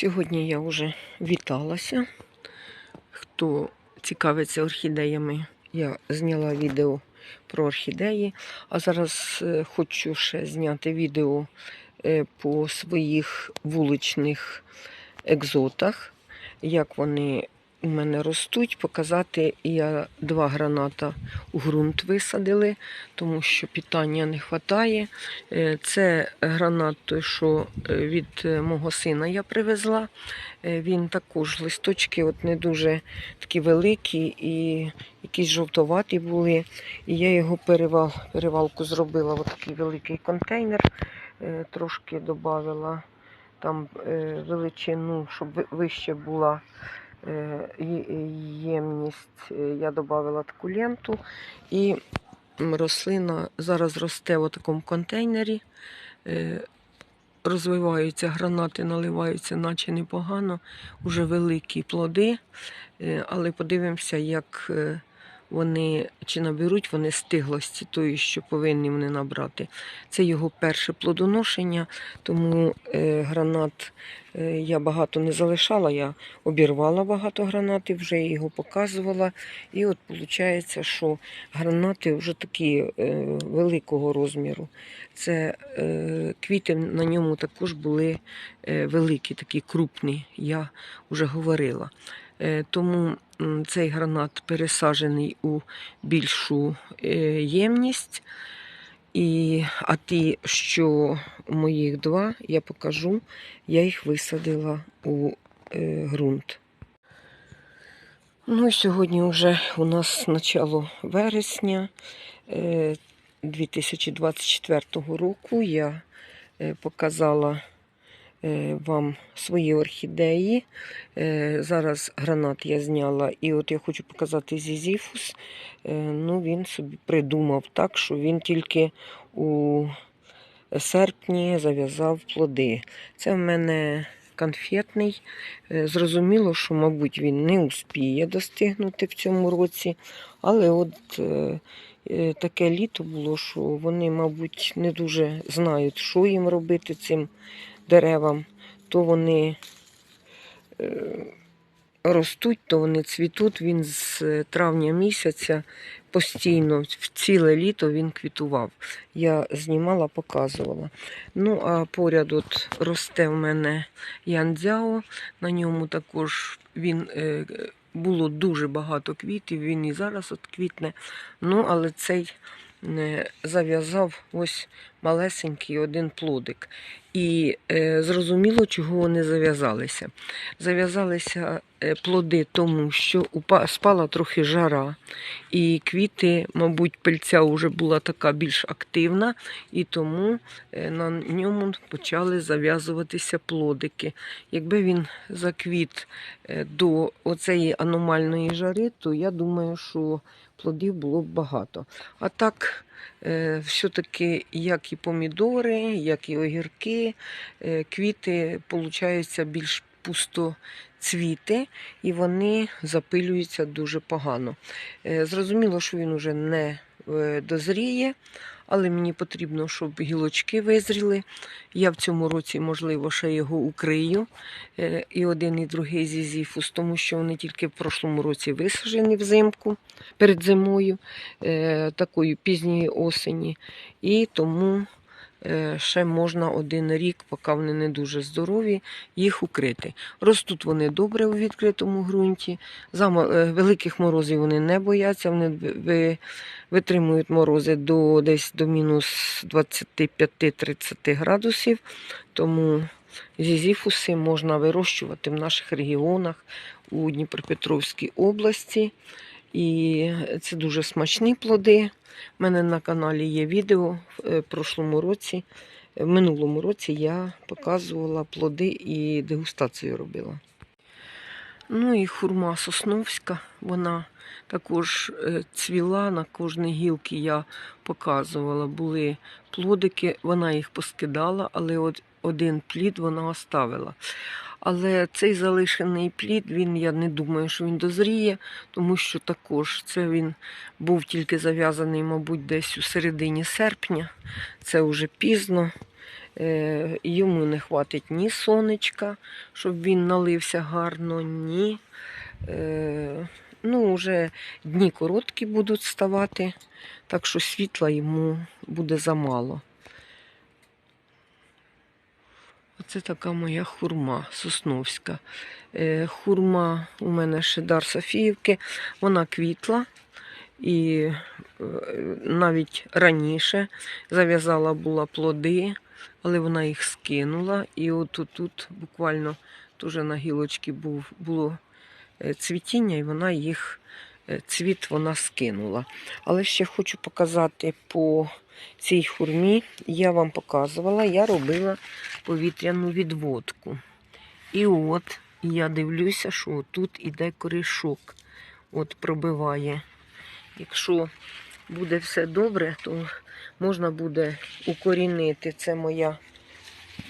Сьогодні я вже віталася. Хто цікавиться орхідеями, я зняла відео про орхідеї. А зараз е, хочу ще зняти відео е, по своїх вуличних екзотах, як вони у мене ростуть, показати. Я два граната у ґрунт висадили, тому що питання не вистачає. Е, Це гранат той, що е, від е, мого сина я привезла. Він також листочки от не дуже такі великі і якісь жовтоваті були. І я його перевал, перевалку зробила в такий великий контейнер, трошки додала там величину, щоб вище була ємність. Е, Я додала таку ленту. І рослина зараз росте в такому контейнері. Е, Розвиваються гранати, наливаються, наче непогано, уже великі плоди. Е, Але подивимося, як е, вони чи наберуть вони стиглості тої, що повинні вони набрати. Це його перше плодоношення, тому е, гранат е, я багато не залишала. Я обірвала багато гранатів, вже його показувала. І от виходить, що гранати вже такі е, великого розміру. Це квіти на ньому також були великі, такі крупні, я вже говорила. Е, тому цей гранат пересаджений у більшу е, ємність. І, а ті, що моїх два, я покажу, я їх висадила у е, ґрунт. Ну і сьогодні вже у нас начало вересня е, 2024 року. Я показала вам свої орхідеї. Е, Зараз гранат я зняла, і от я хочу показати зізіфус. Е, Ну, він собі придумав так, що він тільки у серпні зав'язав плоди. Це в мене конфетний. Е, Зрозуміло, що, мабуть, він не успіє достигнути в цьому році, але от е, е, таке літо було, що вони, мабуть, не дуже знають, що їм робити цим деревам. То вони е, ростуть, то вони цвітуть. Він з травня місяця постійно, в ціле літо він квітував. Я знімала, показувала. Ну, а поряд от росте в мене янцзяо. На ньому також він е, було дуже багато квітів, він і зараз от квітне. Ну, але цей е, зав'язав ось малесенький один плодик. І е, зрозуміло, чого вони зав'язалися. Зав'язалися е, плоди тому, що упа- спала трохи жара, і квіти, мабуть, пильця вже була така більш активна, і тому е, на ньому почали зав'язуватися плодики. Якби він заквіт е, до оцеї аномальної жари, то я думаю, що плодів було б багато. А так, все-таки, як і помідори, як і огірки, е, квіти получаються більш пусто цвіти, і вони запилюються дуже погано. Е, Зрозуміло, що він уже не е, дозріє, але мені потрібно, щоб гілочки визріли. Я в цьому році, можливо, ще його укрию. е, І один, і другий зізіфус, тому що вони тільки в прошлому році висажені взимку перед зимою, е, такої пізньої осені. І тому е, ще можна один рік, поки вони не дуже здорові, їх укрити. Ростуть вони добре у відкритому ґрунті. Зама- е, великих морозів вони не бояться, вони ви- ви- витримують морози до десь до мінус 25-30 градусів. Тому зізіфуси можна вирощувати в наших регіонах у Дніпропетровській області. І це дуже смачні плоди. У мене на каналі є відео в прошлому році. В минулому році я показувала плоди і дегустацію робила. Ну і хурма сосновська, вона також е, цвіла на кожній гілці я показувала. Були плодики, вона їх поскидала, але от один плід вона оставила. Але цей залишений плід, він, я не думаю, що він дозріє, тому що також це він був тільки зав'язаний, мабуть, десь у середині серпня. Це вже пізно. Е, Йому не хватить ні сонечка, щоб він налився гарно, ні. Е, Ну, вже дні короткі будуть ставати, так що світла йому буде замало. Оце така моя хурма сосновська. Е, Хурма у мене Шедар Софіївки, вона квітла і е, навіть раніше зав'язала була плоди, але вона їх скинула. І от тут, буквально теж на гілочці було е, цвітіння, і вона їх цвіт вона скинула. Але ще хочу показати по цій хурмі. Я вам показувала, я робила повітряну відводку. І от я дивлюся, що тут іде корішок. От пробиває. Якщо буде все добре, то можна буде укорінити. Це моя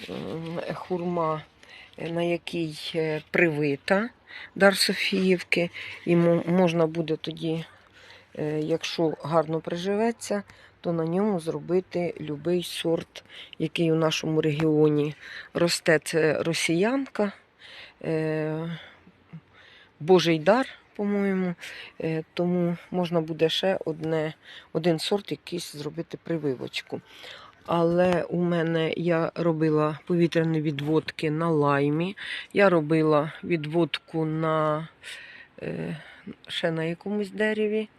ем, хурма, е, на якій е, привита дар Софіївки. І можна буде тоді, е, якщо гарно приживеться, то на ньому зробити будь-який сорт, який у нашому регіоні росте. Це росіянка, е, Божий дар, по-моєму. Е, Тому можна буде ще одне, один сорт якийсь зробити прививочку. Але у мене я робила повітряні відводки на лаймі. Я робила відводку на е, ще на якомусь дереві,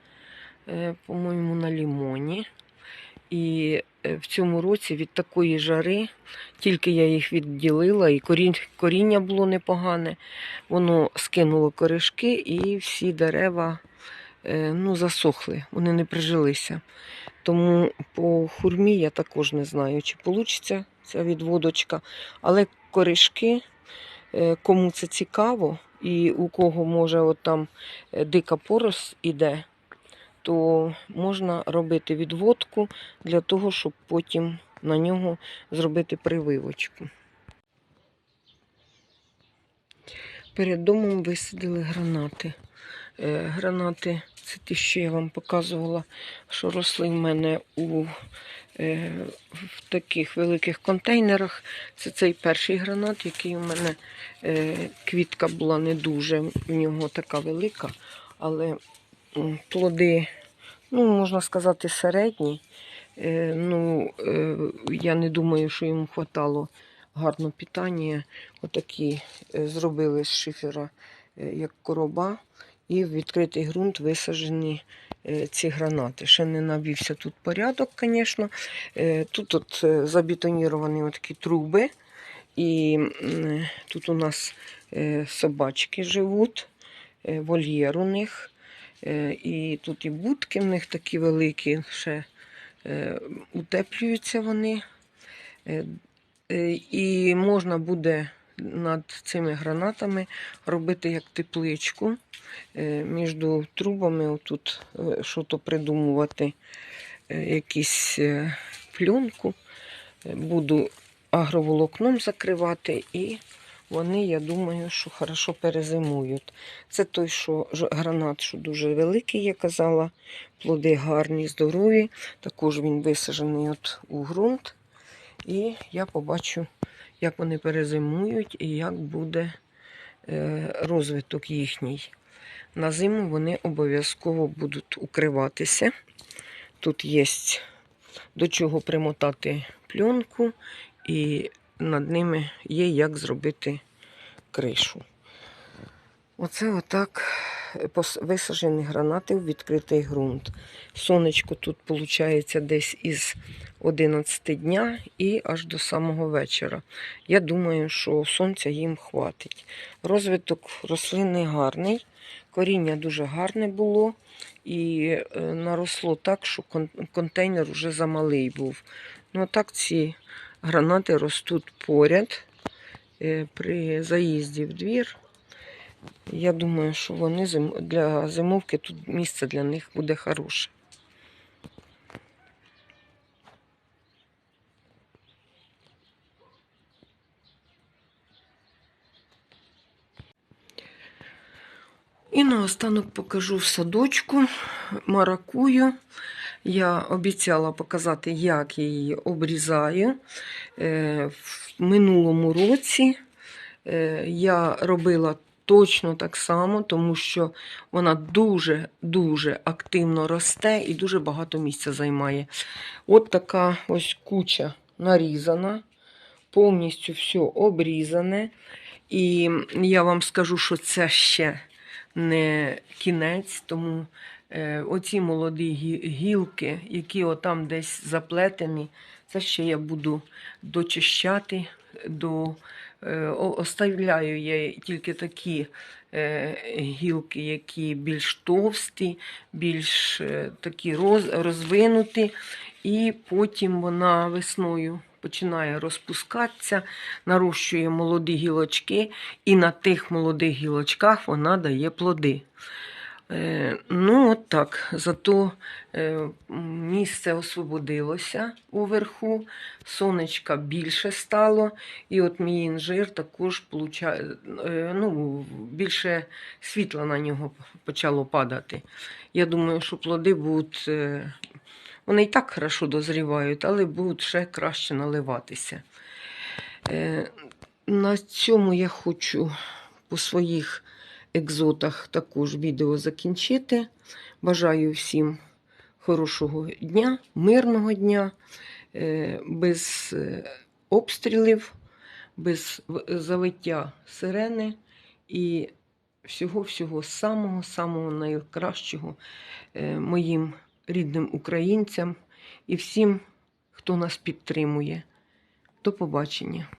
е, по-моєму, на лімоні. І е, в цьому році від такої жари, тільки я їх відділила, і коріння було непогане, воно скинуло коришки, і всі дерева ну, засохли, вони не прижилися. Тому по хурмі я також не знаю, чи вийде ця відводочка. Але коришки, е, кому це цікаво, і у кого може от там е, дика порос іде, то можна робити відводку для того, щоб потім на нього зробити прививочку. Перед домом висадили гранати. Е, Гранати це ті, що я вам показувала, що росли в мене у е, в таких великих контейнерах. Це цей перший гранат, який у мене е, квітка була не дуже, в нього така велика, але плоди, ну, можна сказати, середні. Ну, я не думаю, що йому хватало гарно питання. Отакі е, зробили з шифера е, як короба, і в відкритий ґрунт висаджені е, ці гранати. Ще не навівся тут порядок, звісно. Тут от забетоніровані такі труби, і тут у нас собачки живуть, вольєр у них. І тут і будки в них такі великі, ще утеплюються вони. Е, І можна буде над цими гранатами робити як тепличку е, між трубами, отут е, що придумувати, якісь пленку. Е, Буду агроволокном закривати і вони, я думаю, що хорошо перезимують. Це той, що гранат, що дуже великий, я казала. Плоди гарні, здорові. Також він висаджений от у ґрунт. І я побачу, як вони перезимують і як буде е, розвиток їхній. На зиму вони обов'язково будуть укриватися. Тут є до чого примотати пленку, і над ними є як зробити кришу. Оце отак висаджені гранати в відкритий ґрунт. Сонечко тут виходить десь із 11 дня і аж до самого вечора. Я думаю, що сонця їм хватить. Розвиток рослини гарний, коріння дуже гарне було і е, наросло так, що контейнер вже замалий був. Ну, так ці гранати ростуть поряд е, при заїзді в двір. Я думаю, що вони для зимовки тут місце для них буде хороше. І наостанок покажу в садочку маракую. Я обіцяла показати, як я її обрізаю. Е, В минулому році е, я робила точно так само, тому що вона дуже-дуже активно росте і дуже багато місця займає. От така ось куча нарізана, повністю все обрізане. І я вам скажу, що це ще не кінець, тому е, оці молоді гілки, які отам десь заплетені, це ще я буду дочищати. До, оставляю я тільки такі е, гілки, які більш товсті, більш е, такі роз, розвинуті, і потім вона весною починає розпускатися, нарощує молоді гілочки, і на тих молодих гілочках вона дає плоди. Е, ну, от так. Зато е, місце освободилося уверху, сонечка більше стало, і от мій інжир також е, ну, більше світла на нього почало падати. Я думаю, що плоди будуть. Вони і так хорошо дозрівають, але будуть ще краще наливатися. На цьому я хочу по своїх екзотах також відео закінчити. Бажаю всім хорошого дня, мирного дня, е, без е, обстрілів, без завиття сирени і всього-всього самого-самого найкращого е, моїм рідним українцям і всім, хто нас підтримує. До побачення.